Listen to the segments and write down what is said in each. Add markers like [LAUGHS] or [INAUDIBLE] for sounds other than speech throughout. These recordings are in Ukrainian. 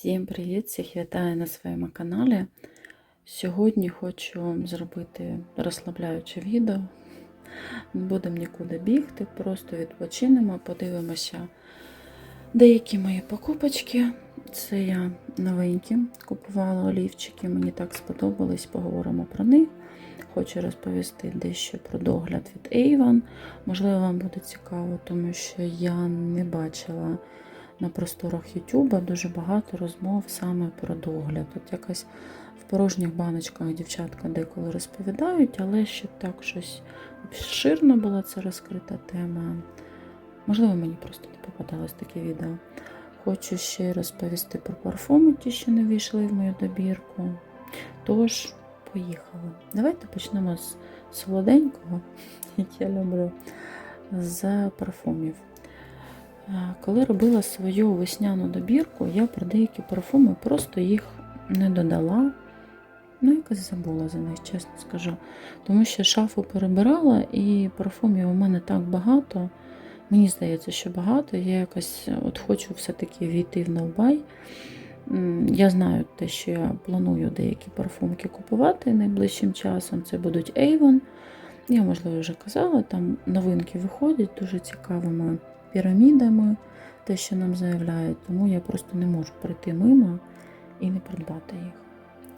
Всім привіт! Всіх вітаю на своєму каналі. Сьогодні хочу зробити розслабляюче відео. Не будемо нікуди бігти, просто відпочинемо, подивимося деякі мої покупочки. Це я новенькі купувала олівчики, мені так сподобались, поговоримо про них. Хочу розповісти дещо про догляд від Avon. Можливо, вам буде цікаво, тому що я не бачила на просторах Ютуба дуже багато розмов саме про догляд. От якось в порожніх баночках дівчатка деколи розповідають, але щоб так щось обширно була це розкрита тема. Можливо, мені просто не попадалось таке відео. Хочу ще розповісти про парфуми, ті, що не війшли в мою добірку. Тож, поїхали. Давайте почнемо з солоденького, [LAUGHS] як я люблю, з парфумів. Коли робила свою весняну добірку, я про деякі парфуми просто їх не додала. Ну, якось забула за них, чесно скажу. Тому що шафу перебирала, і парфумів у мене так багато. Мені здається, що багато. Я якось от хочу все-таки війти в новбай. Я знаю те, що я планую деякі парфумки купувати найближчим часом. Це будуть Avon. Я, можливо, вже казала, там новинки виходять дуже цікавими пірамідами, те, що нам заявляють, тому я просто не можу прийти мимо і не придбати їх.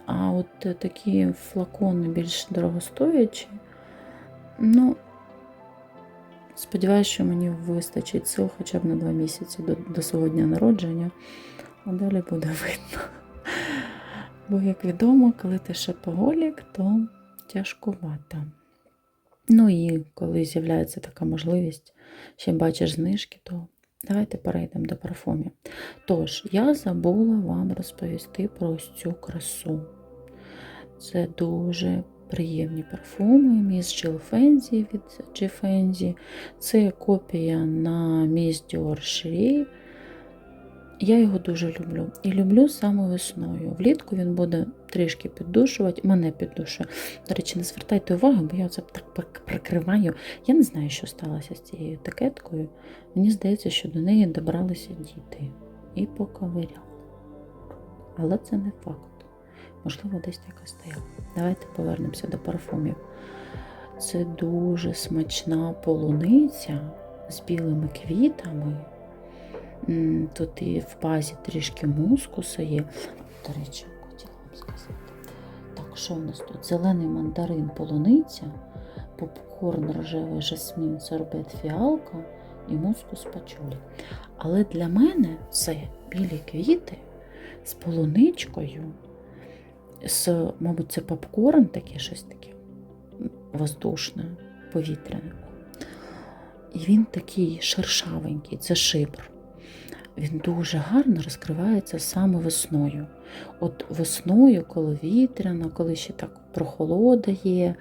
А от такі флакони більш дорогостоячі, ну, сподіваюся, що мені вистачить сил хоча б на два місяці до, до свого дня народження, а далі буде [LAUGHS] видно. Бо, як відомо, коли ти шопоголік, то тяжкувато. Ну і коли з'являється така можливість, ще бачиш знижки, то давайте перейдемо до парфумів. Тож, я забула вам розповісти про цю красу. Це дуже приємні парфуми. Міс Jill Fenzi від G Це копія на Miss Dior. Я його дуже люблю. І люблю саме весною. Влітку він буде трішки піддушувати, мене піддушує. До речі, не звертайте увагу, бо я це так прикриваю. Я не знаю, що сталося з цією етикеткою. Мені здається, що до неї добралися діти і поковиряли. Але це не факт. Можливо, десь така стояла. Давайте повернемося до парфумів. Це дуже смачна полуниця з білими квітами. Тут і в базі трішки мускуса є. До речі, хотіла вам сказати. Так, що в нас тут? Зелений мандарин полуниця, попкорн рожевий жасмін, сорбет фіалка і мускус пачулі. Але для мене це білі квіти з полуничкою, з, мабуть, це попкорн, таке щось таке воздушне, повітряне. І він такий шершавенький, це шибр він дуже гарно розкривається саме весною. От весною, коли вітряно, коли ще так прохолода є,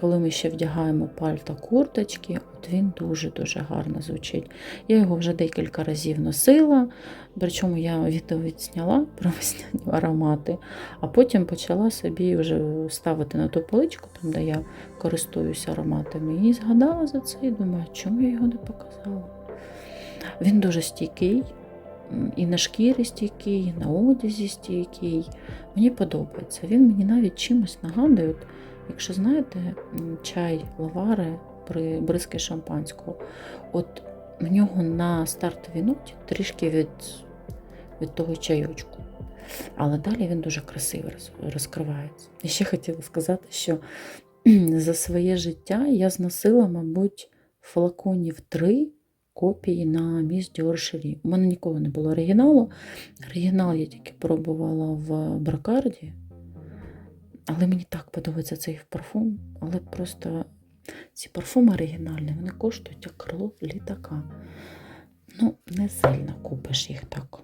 коли ми ще вдягаємо пальто курточки, от він дуже-дуже гарно звучить. Я його вже декілька разів носила, причому я відео відсняла [LAUGHS] про весняні аромати, а потім почала собі вже ставити на ту поличку, там, де я користуюся ароматами, і згадала за це і думаю, чому я його не показала. Він дуже стійкий, і на шкірі стійкий, і на одязі стійкий. Мені подобається. Він мені навіть чимось нагадує, от, якщо знаєте, чай лавари при бризки шампанського. От в нього на стартовій ноті трішки від, від того чайочку. Але далі він дуже красиво розкривається. І ще хотіла сказати, що за своє життя я зносила, мабуть, флаконів три копії на міс Діор У мене ніколи не було оригіналу. Оригінал я тільки пробувала в Бракарді. Але мені так подобається цей парфум. Але просто ці парфуми оригінальні, вони коштують як крило літака. Ну, не сильно купиш їх так.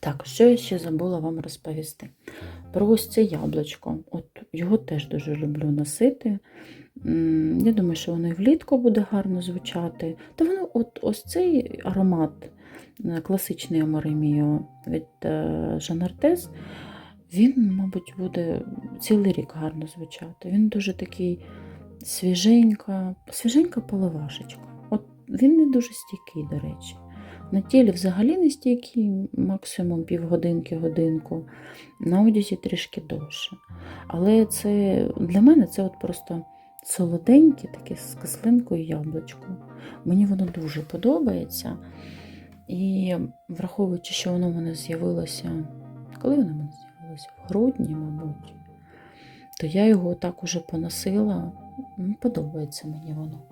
Так, що я ще забула вам розповісти? Про ось це яблучко. От Його теж дуже люблю носити. Я думаю, що воно і влітку буде гарно звучати. Та воно от ось цей аромат, е, класичний Амареміо від Жан Артес, він, мабуть, буде цілий рік гарно звучати. Він дуже такий свіженька, свіженька поливашечка. От Він не дуже стійкий, до речі. На тілі взагалі не стійкий, максимум півгодинки, годинку, на одязі трішки довше. Але це для мене це от просто солоденьке, таке з кислинкою яблучко. Мені воно дуже подобається. І враховуючи, що воно в мене з'явилося, коли воно в мене з'явилося? В грудні, мабуть, то я його так уже поносила. Ну, Подобається мені воно.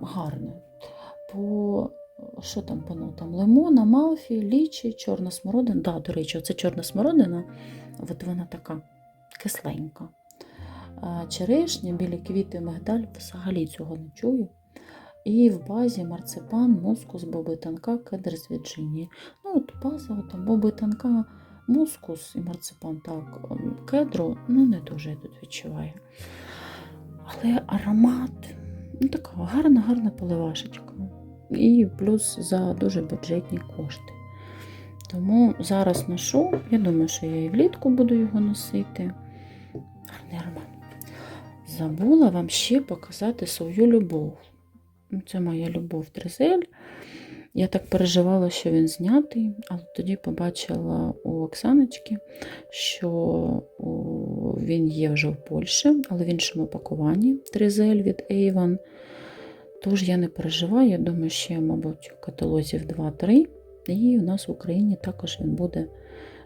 Гарне. По що там по нотам? Лимона, малфі, лічі, чорна смородина. Да, до речі, це чорна смородина, от вона така кисленька. А Черешня, білі квіти, мигдаль взагалі цього не чую. І в базі марципан, мускус, боби тонка, кедр з Вірджинії. Ну, от база, там боби тонка, мускус і марципан так. ем, Кедру, ну не дуже я тут відчуваю. Але аромат, ну така гарна, гарна поливашечка. І плюс за дуже бюджетні кошти. Тому зараз ношу, я думаю, що я і влітку буду його носити. Гарний аромат. Забула вам ще показати свою любов. Ну, Це моя любов Тризель. Я так переживала, що він знятий, але тоді побачила у Оксаночки, що він є вже в Польщі, але в іншому пакуванні Тризель від Avon. Тож я не переживаю, я думаю, ще, мабуть, каталозів 2-3. І у нас в Україні також він буде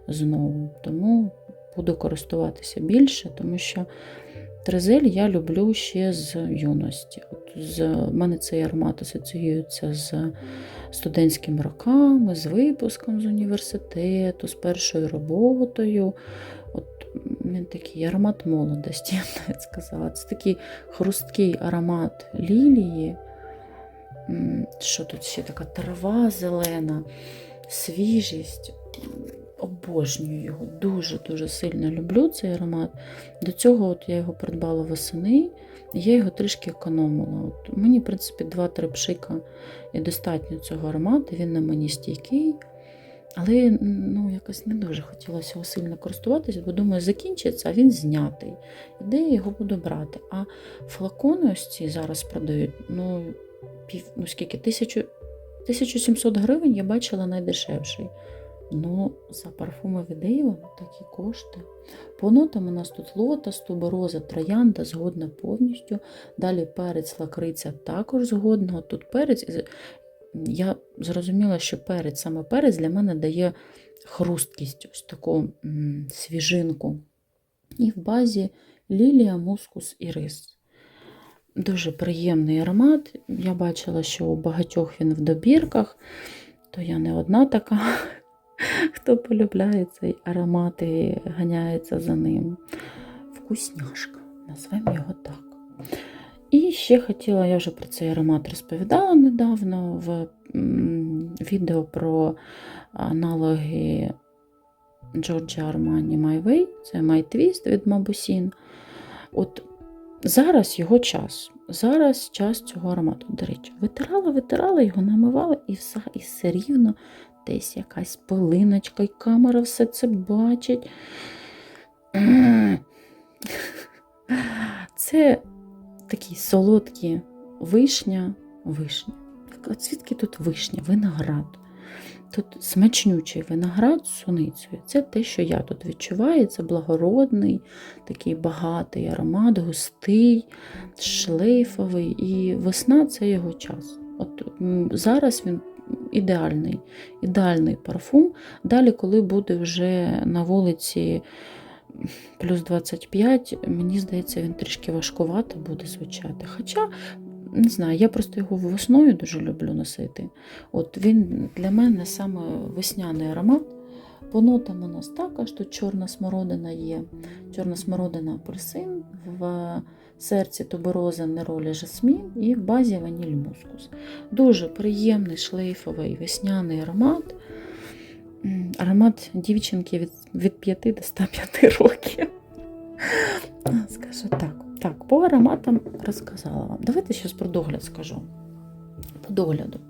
знову. Тому буду користуватися більше, тому що Тризель я люблю ще з юності. От з мене цей аромат асоціюється з студентськими роками, з випуском з університету, з першою роботою. От він такий аромат молодості, [LAUGHS] я навіть сказала. Це такий хрусткий аромат лілії. Що тут ще така трава зелена, свіжість. Обожнюю його, дуже-дуже сильно люблю цей аромат. До цього от я його придбала восени, і я його трішки економила. От мені, в принципі, 2-3 пшика і достатньо цього аромату. Він на мені стійкий. Але ну, якось не дуже хотілося його сильно користуватися, бо думаю, закінчиться, а він знятий. І де я його буду брати? А флакони ось ці зараз продають, ну, пів, ну скільки, тисячу, 1700 гривень я бачила найдешевший. Ну, за парфуми від Avon такі кошти. По нотам у нас тут лотос, тубероза, троянда згодна повністю. Далі перець, лакриця також згодна. Тут перець. Я зрозуміла, що перець, саме перець для мене дає хрусткість, ось таку свіжинку. І в базі лілія, мускус і рис. Дуже приємний аромат. Я бачила, що у багатьох він в добірках, то я не одна така, хто полюбляє цей аромат і ганяється за ним. Вкусняшка, назвемо його так. І ще хотіла, я вже про цей аромат розповідала недавно в відео про аналоги Giorgio Armani My Way, це Twist від Mabusin. От зараз його час. Зараз час цього аромату. До речі, витирала, витирала його, намивала, і все, і все рівно десь якась пилиночка, і камера все це бачить. [CLEARS THROAT] Це такі солодкі вишня, вишня. Звідки тут вишня, виноград. Тут смачнючий виноград з суницею. Це те, що я тут відчуваю. Це благородний, такий багатий аромат, густий, шлейфовий. І весна це його час. От зараз він ідеальний, ідеальний парфум. Далі, коли буде вже на вулиці плюс 25, мені здається, він трішки важкувато буде звучати. Хоча, не знаю, я просто його весною дуже люблю носити. От Він для мене саме весняний аромат. По нотам у нас також тут чорна смородина є. Чорна смородина апельсин, в серці тубероза неролі жасмін і в базі ваніль мускус. Дуже приємний шлейфовий весняний аромат. Аромат дівчинки від, від 5 до 105 років. Скажу так. Так, по ароматам розказала вам. Давайте зараз про догляд скажу. По догляду.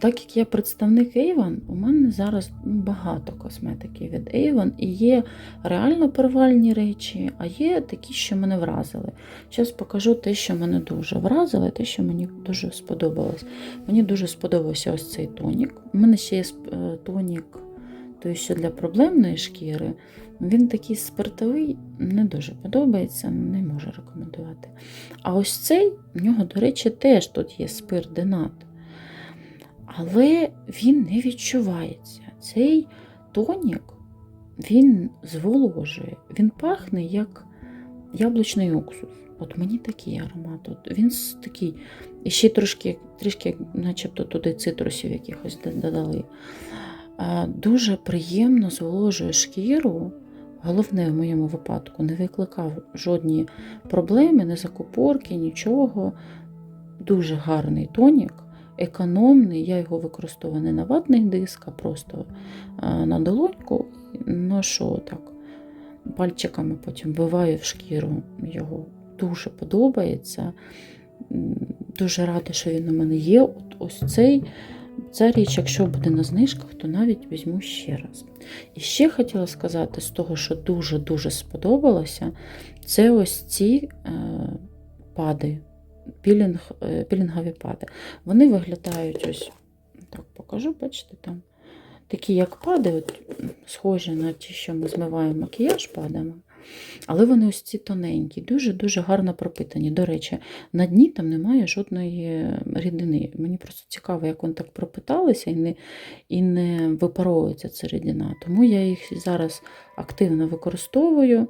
Так як я представник Avon, у мене зараз ну, багато косметики від Avon, і є реально перевальні речі, а є такі, що мене вразили. Зараз покажу те, що мене дуже вразило, те, що мені дуже сподобалось. Мені дуже сподобався ось цей тонік. У мене ще є е, тонік, той, що для проблемної шкіри. Він такий спиртовий, не дуже подобається, не можу рекомендувати. А ось цей, в нього, до речі, теж тут є спирт динат. Але він не відчувається. Цей тонік він зволожує, він пахне як яблучний уксус. От мені такий аромат. От Він такий, і ще трошки, трішки, начебто туди цитрусів якихось додали. Дуже приємно зволожує шкіру. Головне в моєму випадку не викликав жодні проблеми, не закупорки, нічого. Дуже гарний тонік, економний. Я його використовую не на ватний диск, а просто на долоньку. Ношу так пальчиками потім вбиваю в шкіру його. Дуже подобається. Дуже рада, що він у мене є. От ось цей. Ця річ, якщо буде на знижках, то навіть візьму ще раз. І ще хотіла сказати з того, що дуже-дуже сподобалося, це ось ці е, пади, пілінг, е, пілінгові пади. Вони виглядають ось, так покажу, бачите, там такі, як пади, от, схожі на ті, що ми змиваємо макіяж падами. Але вони ось ці тоненькі, дуже-дуже гарно пропитані. До речі, на дні там немає жодної рідини. Мені просто цікаво, як вони так пропиталися і не, і не випаровується ця рідина. Тому я їх зараз активно використовую.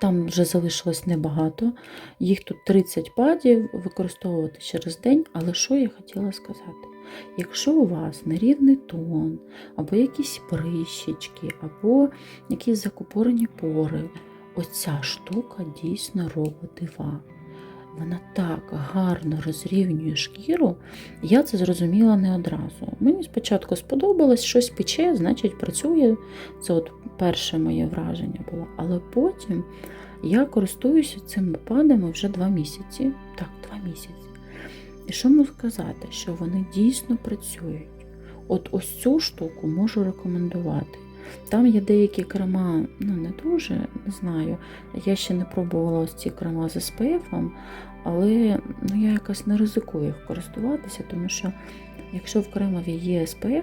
Там вже залишилось небагато. Їх тут 30 падів використовувати через день. Але що я хотіла сказати? Якщо у вас нерівний тон, або якісь прищечки, або якісь закупорені пори, оця штука дійсно робить дива. Вона так гарно розрівнює шкіру, я це зрозуміла не одразу. Мені спочатку сподобалось, щось пече, значить працює. Це от перше моє враження було. Але потім я користуюся цими падами вже два місяці. Так, два місяці. І що можу сказати, що вони дійсно працюють. От ось цю штуку можу рекомендувати. Там є деякі крема, ну не дуже, не знаю. Я ще не пробувала ось ці крема з SPF, але ну, я якось не ризикую їх користуватися, тому що якщо в кремові є SPF,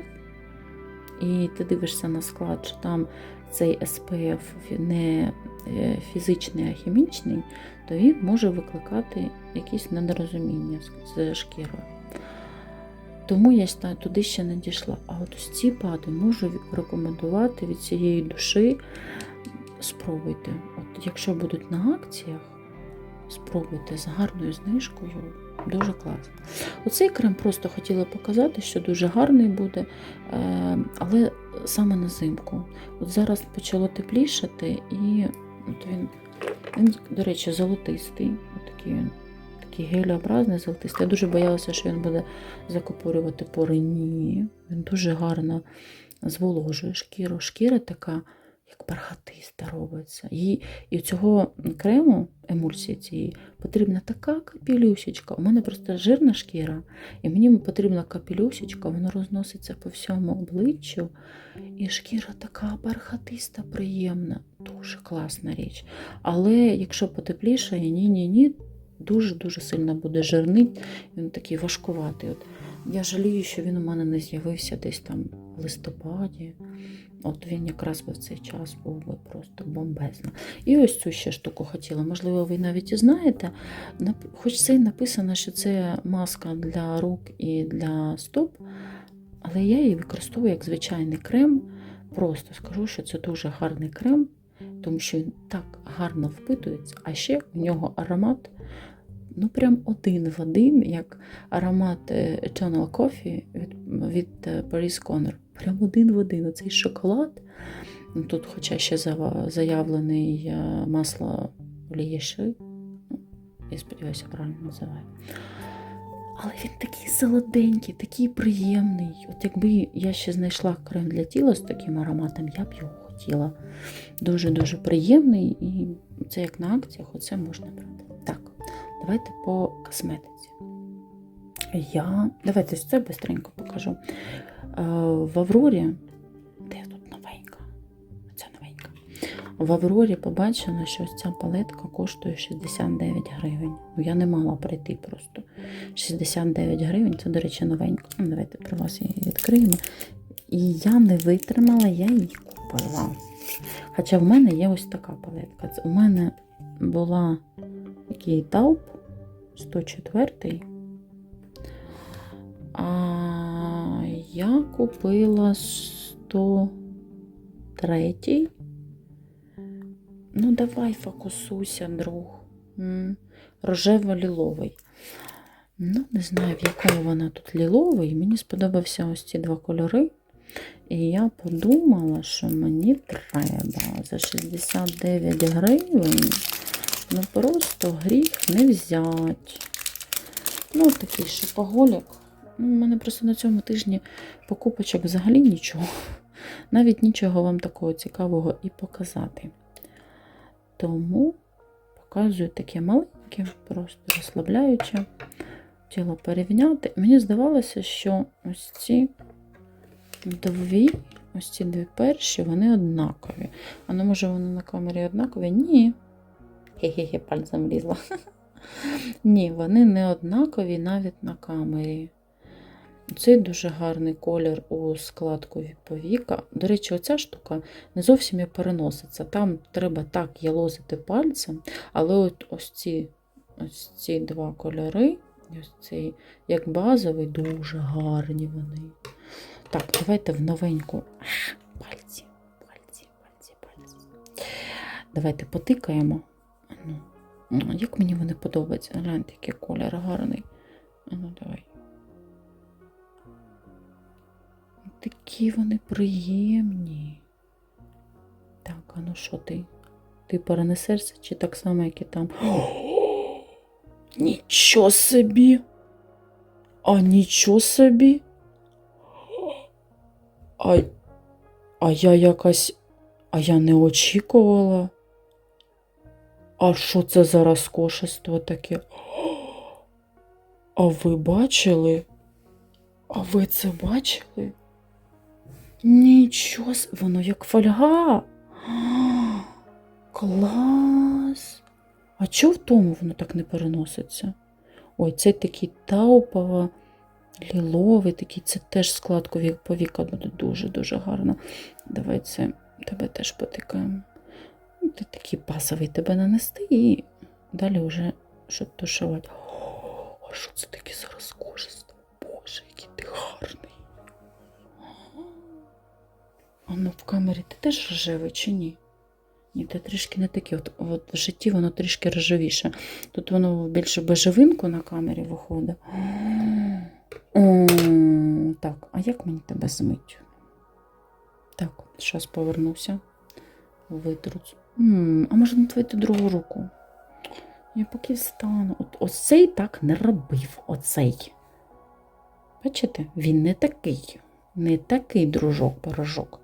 і ти дивишся на склад, що там цей SPF не е, фізичний, а хімічний, то він може викликати якісь недорозуміння з- шкірою. Тому я туди ще не дійшла. А от ось ці пади можу рекомендувати від цієї душі. Спробуйте. От якщо будуть на акціях, спробуйте з гарною знижкою. Дуже класно. Оцей крем просто хотіла показати, що дуже гарний буде, е, але саме на зимку. От зараз почало теплішати, і от він, він, до речі, золотистий. От такий він такий гелеобразний золотистий. Я дуже боялася, що він буде закупорювати пори. Ні. Він дуже гарно зволожує шкіру. Шкіра така, як бархатиста робиться. І, і цього крему, емульсії цієї, потрібна така капелюсечка. У мене просто жирна шкіра, і мені потрібна капелюсечка, воно розноситься по всьому обличчю. І шкіра така бархатиста, приємна. Дуже класна річ. Але якщо потеплішає, ні-ні-ні, дуже-дуже сильно буде жирний, він такий важкуватий. От я жалію, що він у мене не з'явився десь там в листопаді. От він якраз би в цей час був би просто бомбезно. І ось цю ще штуку хотіла. Можливо, ви навіть і знаєте. Хоч це й написано, що це маска для рук і для стоп, але я її використовую як звичайний крем. Просто скажу, що це дуже гарний крем, тому що він так гарно впитується, а ще у нього аромат. Ну, прям один в один, як аромат е, Eternal Coffee від, від е, Paris Corner. Прям один в один. Оцей шоколад. Ну, Тут, хоча ще заявлений е, масло олієши. Ну, Я сподіваюся, правильно називаю. Але він такий солоденький, такий приємний. От якби я ще знайшла крем для тіла з таким ароматом, я б його хотіла. Дуже-дуже приємний, і це як на акціях, оце можна брати. Так, давайте по косметиці. Я. Давайте це быстренько покажу. Е, В Аврорі. Де тут новенька? Ця новенька. В Аврорі побачила, що ця палетка коштує 69 гривень. Ну, я не мала прийти просто. 69 гривень, це, до речі, новенька. Ну, Давайте при вас її відкриємо. І я не витримала, я її купила. Хоча в мене є ось така палетка. У мене була такий тауп 104. А я купила 103. Ну, давай фокусуйся, друг. Рожево-ліловий. Ну, не знаю, в якому вона тут ліловий. Мені сподобався ось ці два кольори. І я подумала, що мені треба за 69 гривень. Ну просто гріх не взять. Ну, такий шопоголік. Ну, У мене просто на цьому тижні покупочок взагалі нічого. [LAUGHS] Навіть нічого вам такого цікавого і показати. Тому показую таке маленьке, просто розслабляюче. Хотіла порівняти. Мені здавалося, що ось ці дві, ось ці дві перші, вони однакові. А ну, може, вони на камері однакові? Ні. Хе-хе-хе, пальцем влізла. [LAUGHS] Ні, вони не однакові навіть на камері. Цей дуже гарний колір у складку повіка. До речі, оця штука не зовсім і переноситься. Там треба так ялозити пальцем, але от ось ці, ось ці два кольори, ось цей як базовий, дуже гарні вони. Так, давайте в новеньку. Пальці, пальці, пальці, пальці. Давайте потикаємо. Ну, як мені вони подобаються. Гляньте, який колір гарний. Ну, давай. Такі вони приємні. Так, а ну що ти? Ти перенесешся чи так само, як і там? Нічого собі! А нічого собі! А, а я якась. А я не очікувала. А що це за розкошество таке? А ви бачили? А ви це бачили? Нічого, воно як фольга. А, Клас! А чого в тому воно так не переноситься? Ой, це такий таупова, ліловий, такий, це теж складку вік по віка буде дуже-дуже гарно. Давай це тебе теж потикаємо. Ну, Ти такий пасовий тебе нанести і далі вже щоб тушувати. А що це таке за розкошество? Боже, який ти гарний. А ну в камері ти теж рожевий чи ні? Ні, ти трішки не таке. От, от в житті воно трішки рожевіше. Тут воно більше бежевинку на камері виходить. Так, а як мені тебе змить? Так, зараз повернуся. Витру. А може натворити другу руку? Я поки встану. От оцей так не робив. Оцей. Бачите, він не такий. Не такий дружок-порожок.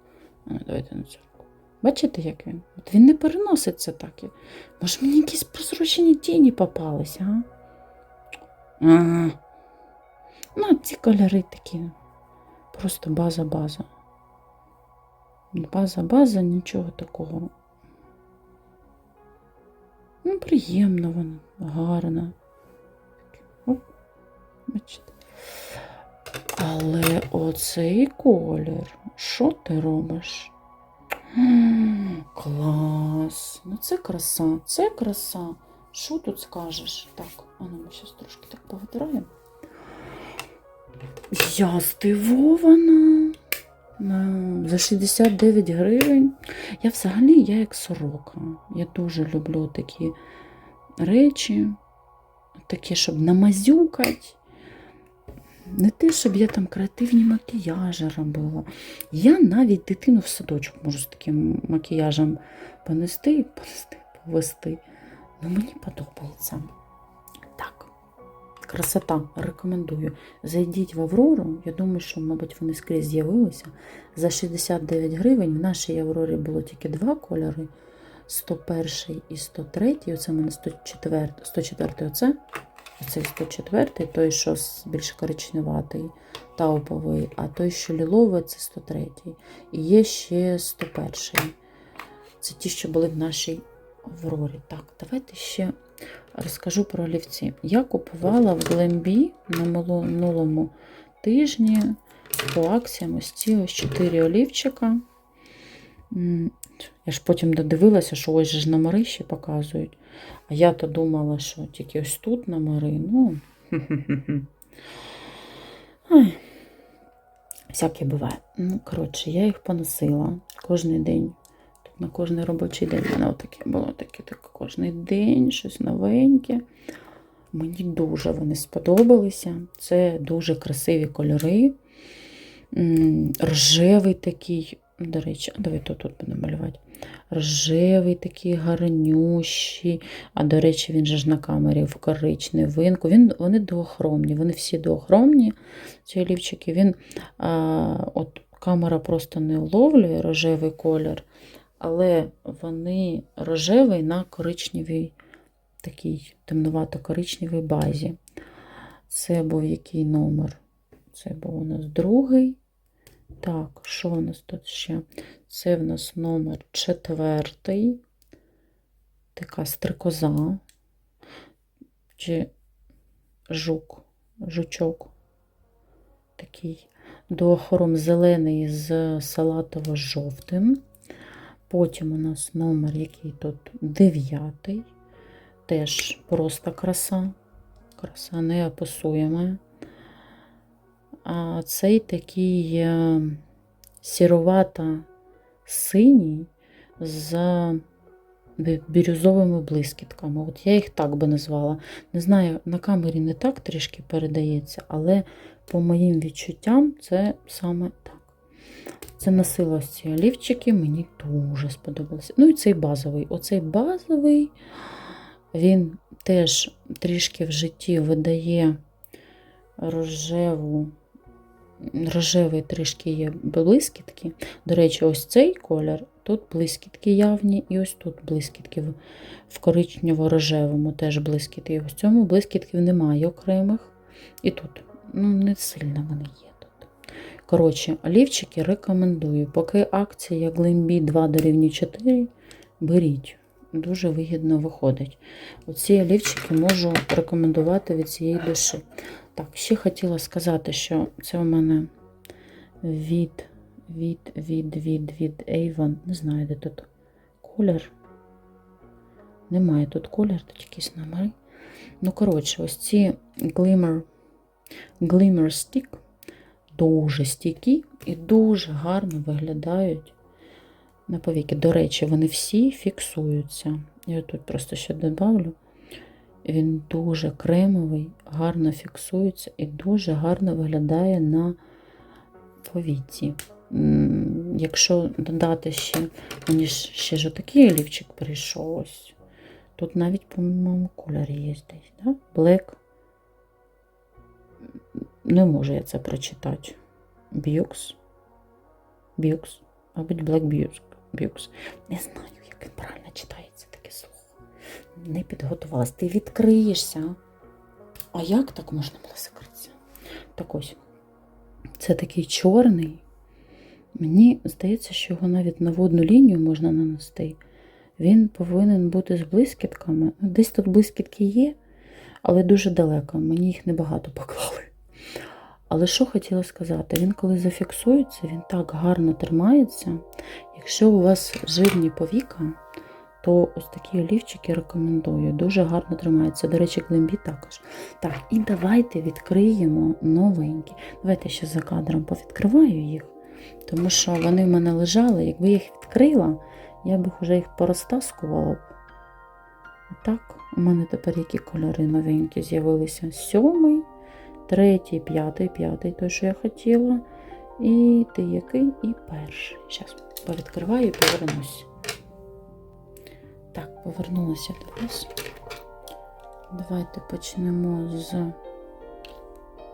Ну, давайте на цю руку. Бачите, як він? От він не переноситься так. Може, мені якісь прозрачені тіні попалися, а? а? Ну, ці кольори такі. Просто база-база. База-база, нічого такого. Ну, приємно воно, гарно. Бачите. Але оцей колір, що ти робиш? Клас. Ну це краса, це краса. Що тут скажеш? Так, а ну ми зараз трошки так повитираємо. Я здивована. Ну, За 69 гривень. Я взагалі я як сорока. Я дуже люблю такі речі, такі, щоб намазюкати. Не те, щоб я там креативні макіяжі робила. Я навіть дитину в садочок можу з таким макіяжем понести, понести, повести. Ну, мені подобається. Красота, рекомендую. Зайдіть в Аврору. Я думаю, що, мабуть, вони скрізь з'явилися. За 69 гривень. В нашій Аврорі було тільки два кольори: 101 і 103. Оце в мене 104, 104 оце. Оцей 104, той, що більш коричневатий, тауповий, а той, що ліловий, це 103. І є ще 101. Це ті, що були в нашій Аврорі. Так, давайте ще розкажу про олівці. Я купувала в Глембі на минулому тижні по акціям ось ці ось 4 олівчика. Я ж потім додивилася, що ось ж номери ще показують. А я-то думала, що тільки ось тут номери. Ну. [LAUGHS] Всяке буває. Ну, коротше, я їх поносила кожен день. На кожний робочий день в мене отаке було таке, таке кожен день, щось новеньке. Мені дуже вони сподобалися. Це дуже красиві кольори. Рожевий такий, до речі, давайте тут будемо малювати. Рожевий такий гарнющий. А до речі, він же ж на камері в коричневий винку. Він, вони доохромні, вони всі доохромні, ці олівчики. Він, а, от камера просто не вловлює рожевий колір, але вони рожевий на коричневій, такій темнувато-коричневій базі. Це був який номер? Це був у нас другий. Так, що у нас тут ще? Це в нас номер четвертий. Така стрикоза. Чи жук, жучок. Такий доохором зелений з салатово-жовтим. Потім у нас номер, який тут дев'ятий. Теж просто краса. Краса неописуєма. А цей такий е, сірувата синій з бірюзовими блискітками. От я їх так би назвала. Не знаю, на камері не так трішки передається, але по моїм відчуттям це саме так. Це носила ці олівчики, мені дуже сподобалося. Ну і цей базовий. Оцей базовий, він теж трішки в житті видає рожеву, рожевий трішки є блискітки. До речі, ось цей колір, тут блискітки явні, і ось тут блискітки в- в коричнево-рожевому теж блискітки. І ось цьому блискітків немає окремих. І тут, ну, не сильно вони є. Коротше, олівчики рекомендую. Поки акція Глембі 2 дорівнює 4, беріть. Дуже вигідно виходить. Оці олівчики можу рекомендувати від цієї душі. Так, ще хотіла сказати, що це у мене від, від, від, від, від Avon. Не знаю, де тут колір. Немає тут колір, тут якісь номери. Ну, коротше, ось ці Glimmer, Glimmer Stick дуже стійкі і дуже гарно виглядають на повіки. До речі, вони всі фіксуються. Я тут просто ще добавлю. Він дуже кремовий, гарно фіксується і дуже гарно виглядає на повіці. Якщо додати ще, мені ще ж такий олівчик прийшов. Тут навіть, по-моєму, кольор є десь, да? Black. Не можу я це прочитати. Б'юкс. Б'юкс. Мабуть, Bux. Bux. Не знаю, як він правильно читається таке слово. Не підготувалась. Ти відкриєшся. А як так можна було закритися? Так ось. Це такий чорний. Мені здається, що його навіть на водну лінію можна нанести. Він повинен бути з блискітками. Ну, Десь тут блискітки є, але дуже далеко. Мені їх небагато поклали. Але що хотіла сказати, він коли зафіксується, він так гарно тримається. Якщо у вас жирні повіка, то ось такі олівчики рекомендую. Дуже гарно тримаються. До речі, глимбі також. Так, і давайте відкриємо новенькі. Давайте ще за кадром повідкриваю їх, тому що вони в мене лежали. Якби їх відкрила, я б вже їх порозтаскувала. А так, у мене тепер які кольори новенькі з'явилися. Сьомий, третій, п'ятий, п'ятий, той, що я хотіла. І ти який, і перший. Зараз повідкриваю і повернусь. Так, повернулася до вас. Давайте почнемо з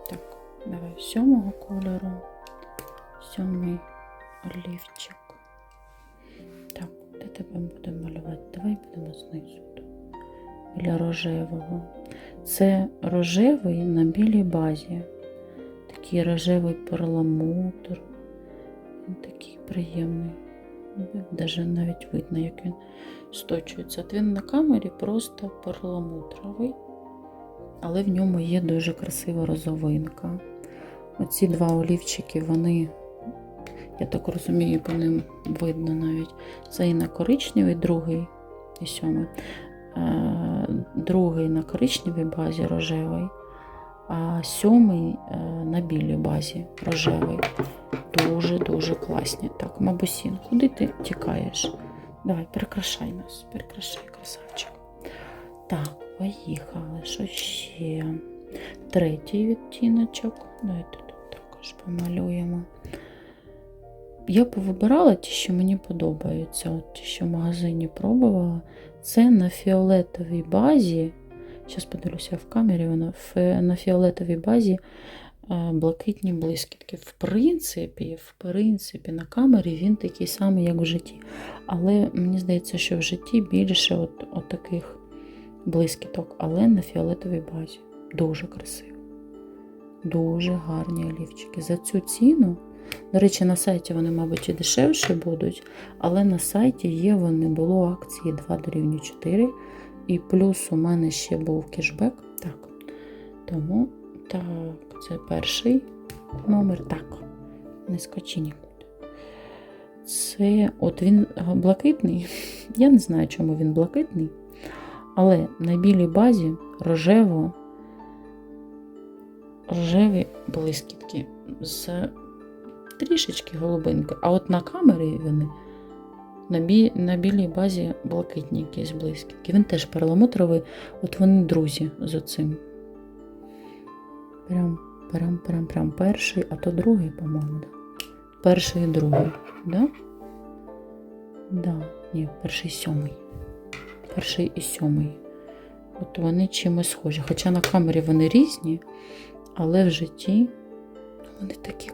так, давай сьомого кольору. Сьомий олівчик. Так, де тебе будемо малювати? Давай будемо знизу. Біля рожевого. Це рожевий на білій базі. Такий рожевий перламутр. Він такий приємний. Даже навіть видно, як він сточується. От він на камері просто перламутровий, але в ньому є дуже красива розовинка. Оці два олівчики, вони, я так розумію, по ним видно навіть. Це і на коричневий, другий і сьомий. Е, Другий на коричневій базі рожевий, а сьомий е, на білій базі рожевий. Дуже-дуже класні. Так, Мабусін, куди ти тікаєш? Давай, прикрашай нас, прикрашай, красавчик. Так, поїхали. Що ще? Третій відтіночок. Давайте тут також помалюємо. Я повибирала ті, що мені подобаються. От ті, що в магазині пробувала. Це на фіолетовій базі. Зараз подивлюся в камері, воно фе- на фіолетовій базі е, блакитні блискітки. В принципі, в принципі, на камері він такий самий, як в житті. Але мені здається, що в житті більше от, от таких блискіток, але на фіолетовій базі. Дуже красиво. Дуже гарні олівчики. За цю ціну. До речі, на сайті вони, мабуть, і дешевші будуть, але на сайті є вони було акції 2 дорівнює 4. І плюс у мене ще був кешбек. Так. Тому так, це перший номер. Так, не скочи нікуди. Це от він блакитний. [LAUGHS] Я не знаю, чому він блакитний. Але на білій базі рожево, рожеві блискітки з трішечки голубинки. А от на камері вони на, бі... на білій базі блакитні якісь блискітки. Він теж перламутровий, от вони друзі з оцим. Прям, прям, прям, прям перший, а то другий, по-моєму. Да? Перший і другий, да? Да, ні, перший і сьомий. Перший і сьомий. От вони чимось схожі. Хоча на камері вони різні, але в житті вони такі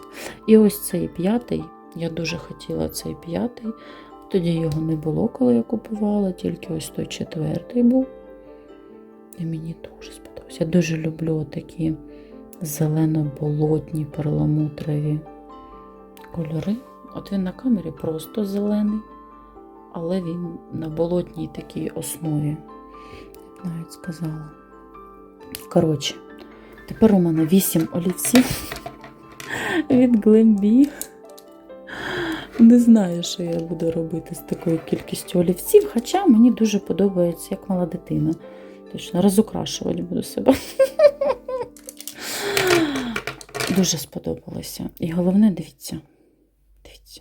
класні. І ось цей п'ятий. Я дуже хотіла цей п'ятий. Тоді його не було, коли я купувала, тільки ось той четвертий був. І мені дуже сподобався. Я дуже люблю такі зелено-болотні перламутрові кольори. От він на камері просто зелений, але він на болотній такій основі, я навіть сказала. Коротше, тепер у мене 8 олівців від Глембі. Не знаю, що я буду робити з такою кількістю олівців, хоча мені дуже подобається, як мала дитина. Точно розукрашувати буду себе. Дуже сподобалося. І головне, дивіться. Дивіться.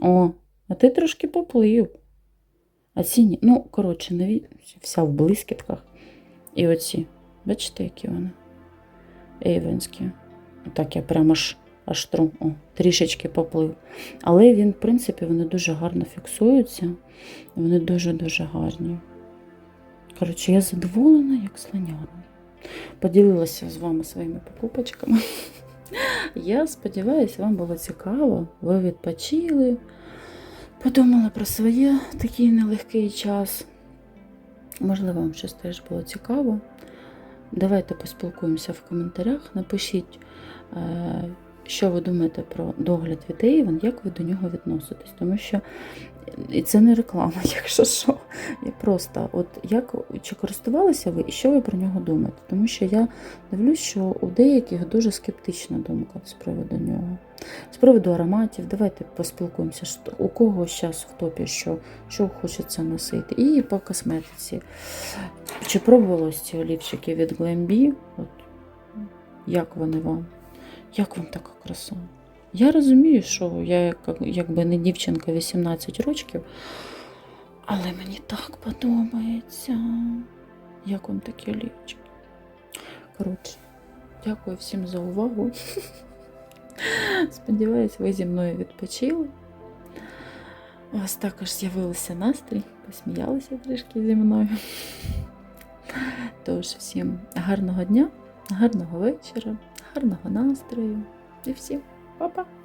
О, а ти трошки поплив. А ці ні. Ну, коротше, наві... вся в блискітках. І оці. Бачите, які вони? Ейвенські. Отак я прямо аж аж тру, о, трішечки поплив. Але він, в принципі, вони дуже гарно фіксуються. Вони дуже-дуже гарні. Коротше, я задоволена, як слоняна. Поділилася з вами своїми покупочками. [LAUGHS] Я сподіваюся, вам було цікаво. Ви відпочили, подумали про своє такий нелегкий час. Можливо, вам щось теж було цікаво. Давайте поспілкуємося в коментарях. Напишіть, е, що ви думаєте про догляд від Avon, як ви до нього відноситесь. Тому що і це не реклама, [LAUGHS] якщо що. Я просто, от як чи користувалися ви і що ви про нього думаєте? Тому що я дивлюсь, що у деяких дуже скептична думка з приводу нього. З приводу ароматів, давайте поспілкуємося, у кого зараз в топі, що, що хочеться носити. І по косметиці. Чи пробували ці олівчики від Glambi? От, як вони вам? Як вам така краса? Я розумію, що я якби не дівчинка 18 років, але мені так подобається. Як вам такі олівчики? Коротше, дякую всім за увагу. [LAUGHS] Сподіваюсь, ви зі мною відпочили. У вас також з'явився настрій, посміялися трішки зі мною. Тож, всім гарного дня, гарного вечора, гарного настрою і всім Pa pa.